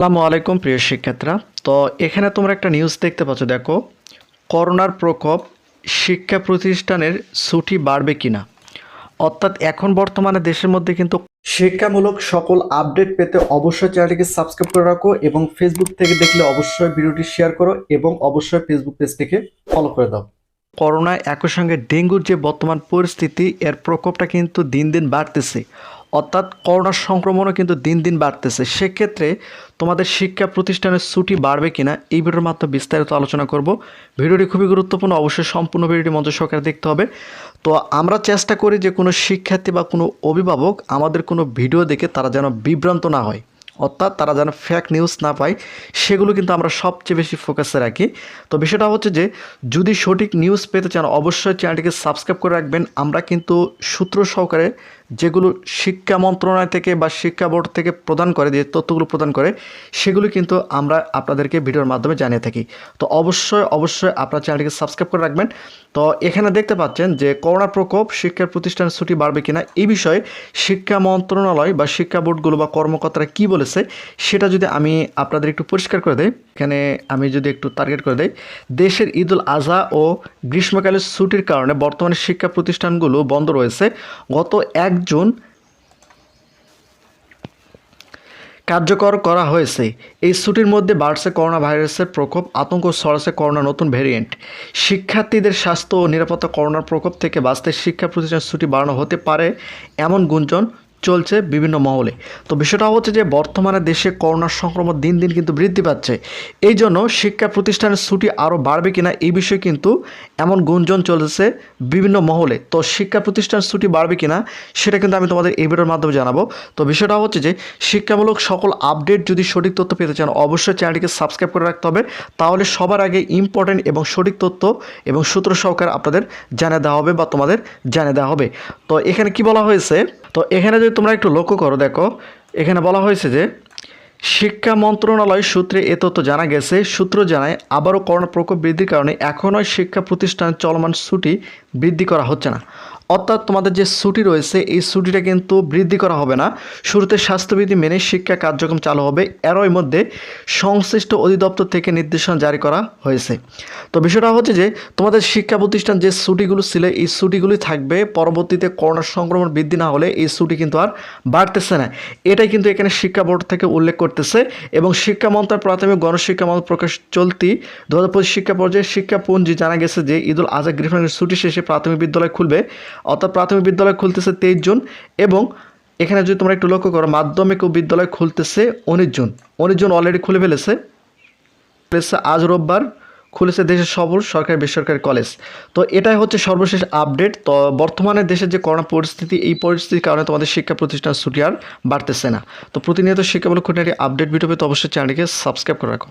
আসসালামু আলাইকুম, প্রিয় শিক্ষার্থীরা। তো এখানে তোমরা একটা নিউজ দেখতে পাচ্ছ, দেখো, করোনার প্রকোপ শিক্ষা প্রতিষ্ঠানের ছুটি বাড়বে কিনা। অর্থাৎ এখন বর্তমানে দেশের মধ্যে কিন্তু শিক্ষামূলক সকল আপডেট পেতে অবশ্যই চ্যানেলটিকে সাবস্ক্রাইব করে রাখো এবং ফেসবুক থেকে দেখলে অবশ্যই ভিডিওটি শেয়ার করো এবং অবশ্যই ফেসবুক পেজ পেজটিকে ফলো করে দাও। করোনা একই সঙ্গে ডেঙ্গুর যে বর্তমান পরিস্থিতি, এর প্রকোপটা কিন্তু দিন দিন বাড়তেছে। অর্থাৎ করোনার সংক্রমণও কিন্তু দিন দিন বাড়তেছে। সেক্ষেত্রে তোমাদের শিক্ষা প্রতিষ্ঠানের ছুটি বাড়বে কিনা, এই ভিডিওর মাধ্যমে বিস্তারিত আলোচনা করব। ভিডিওটি খুবই গুরুত্বপূর্ণ। অবশ্যই সম্পূর্ণ ভিডিওটি মঞ্চ সহকারে দেখতে হবে। তো আমরা চেষ্টা করি যে কোনো শিক্ষার্থী বা কোনো অভিভাবক আমাদের কোনো ভিডিও দেখে তারা যেন বিভ্রান্ত না হয়। অর্থাৎ তারা যেন ফ্যাক নিউজ না পায়, সেগুলো কিন্তু আমরা সবচেয়ে বেশি ফোকাসে রাখি। তো বিষয়টা হচ্ছে যে, যদি সঠিক নিউজ পেতে চান, অবশ্যই চ্যানেলটিকে সাবস্ক্রাইব করে রাখবেন। আমরা কিন্তু সূত্র সহকারে যেগুলো শিক্ষা মন্ত্রণালয় থেকে বা শিক্ষা বোর্ড থেকে প্রদান করে, যে তথ্যগুলো প্রদান করে, সেগুলো কিন্তু আমরা আপনাদেরকে ভিডিওর মাধ্যমে জানিয়ে থাকি। তো অবশ্যই অবশ্যই আপনার চ্যানেলটিকে সাবস্ক্রাইব করে রাখবেন। তো এখানে দেখতে পাচ্ছেন যে করোনা প্রকোপ শিক্ষার প্রতিষ্ঠানের ছুটি বাড়বে কিনা, এই বিষয়ে শিক্ষা মন্ত্রণালয় বা শিক্ষা বোর্ডগুলো বা কর্মকর্তারা কি বলেছে, সেটা যদি আমি আপনাদের একটু পরিষ্কার করে দেই, এখানে আমি যদি একটু টার্গেট করে দেই, দেশের ঈদুল আজহা ও গ্রীষ্মকালের ছুটির কারণে বর্তমানে শিক্ষা প্রতিষ্ঠানগুলো বন্ধ রয়েছে। গত এক জুন কার্যকর করা হয়েছে। এই ছুটির মধ্যে বাড়ছে করোনা ভাইরাসের প্রকোপ, আতঙ্ক ছড়াচ্ছে করোনা নতুন ভ্যারিয়েন্ট শিক্ষার্থীদের স্বাস্থ্য ও নিরাপত্তা করোনার প্রকোপ থেকে বাঁচতে শিক্ষা প্রতিষ্ঠানের ছুটি বাড়ানো হতে পারে, এমন গুঞ্জন চলছে বিভিন্ন মহলে। তো বিষয়টা হচ্ছে যে, বর্তমানে দেশে করোনার সংক্রমণ দিন দিন কিন্তু বৃদ্ধি পাচ্ছে। এই জন্য শিক্ষা প্রতিষ্ঠানের ছুটি আরও বাড়বে কিনা এই বিষয়ে কিন্তু এমন গুঞ্জন চলছে বিভিন্ন মহলে। তো শিক্ষা প্রতিষ্ঠানের ছুটি বাড়বে কিনা সেটা কিন্তু আমি তোমাদের এই ভিডিওর মাধ্যমে জানাব। তো বিষয়টা হচ্ছে যে, শিক্ষামূলক সকল আপডেট যদি সঠিক তথ্য পেতে চান, অবশ্যই চ্যানেলটিকে সাবস্ক্রাইব করে রাখতে হবে। তাহলে সবার আগে ইম্পর্টেন্ট এবং সঠিক তথ্য এবং সূত্র সহকারে আপনাদের জানিয়ে দেওয়া হবে বা তোমাদের জানিয়ে দেওয়া হবে। তো এখানে কি বলা হয়েছে? তো এখানে যদি তোমরা একটু লক্ষ্য করো, দেখো, এখানে বলা হয়েছে যে, শিক্ষা মন্ত্রণালয় সূত্রে এ তথ্য জানা গেছে। সূত্র জানায়, আবারও করোনা প্রকোপ বৃদ্ধির কারণে এখনও শিক্ষা প্রতিষ্ঠানের চলমান ছুটি বৃদ্ধি করা হচ্ছে না। অর্থাৎ তোমাদের যে ছুটি রয়েছে, এই ছুটিটা কিন্তু বৃদ্ধি করা হবে না। শুরুতে স্বাস্থ্যবিধি মেনে শিক্ষা কার্যক্রম চালু হবে। এরই মধ্যে সংশ্লিষ্ট অধিদপ্তর থেকে নির্দেশনা জারি করা হয়েছে। তো বিষয়টা হচ্ছে যে, তোমাদের শিক্ষা প্রতিষ্ঠান যে ছুটিগুলো ছিল, এই ছুটিগুলি থাকবে। পরবর্তীতে করোনা সংক্রমণ বৃদ্ধি না হলে এই ছুটি কিন্তু আর বাড়তেছে না। এটাই কিন্তু এখানে শিক্ষা বোর্ড থেকে উল্লেখ করতেছে এবং শিক্ষা মন্ত্রণালয় প্রাথমিক গণশিক্ষা প্রকাশ চলতি দু হাজার পঁচিশ শিক্ষা পর্যায়ে শিক্ষাপঞ্জি জানা গেছে যে, ঈদুল আজহা গ্রীষ্মের ছুটি শেষে প্রাথমিক বিদ্যালয় খুলবে, অর্থাৎ প্রাথমিক বিদ্যালয় খুলতেছে তেইশ জুন এবং এখানে যদি তোমরা একটু লক্ষ্য করো, মাধ্যমিক বিদ্যালয় খুলতেছে উনিশ জুন। উনিশ জুন অলরেডি খুলে ফেলেছে। খুলেছে আজ রোববার, খুলেছে দেশের সবল সরকারি বেসরকারি কলেজ। তো এটাই হচ্ছে সর্বশেষ আপডেট। তো বর্তমানে দেশের যে করোনা পরিস্থিতি, এই পরিস্থিতির কারণে তোমাদের শিক্ষা প্রতিষ্ঠান ছুটি আর বাড়তেছে না। তো প্রতিনিয়ত শিক্ষামূলক খুঁটিনাটি আপডেট ভিডিও পেতে অবশ্যই চ্যানেলটিকে সাবস্ক্রাইব করে রাখো।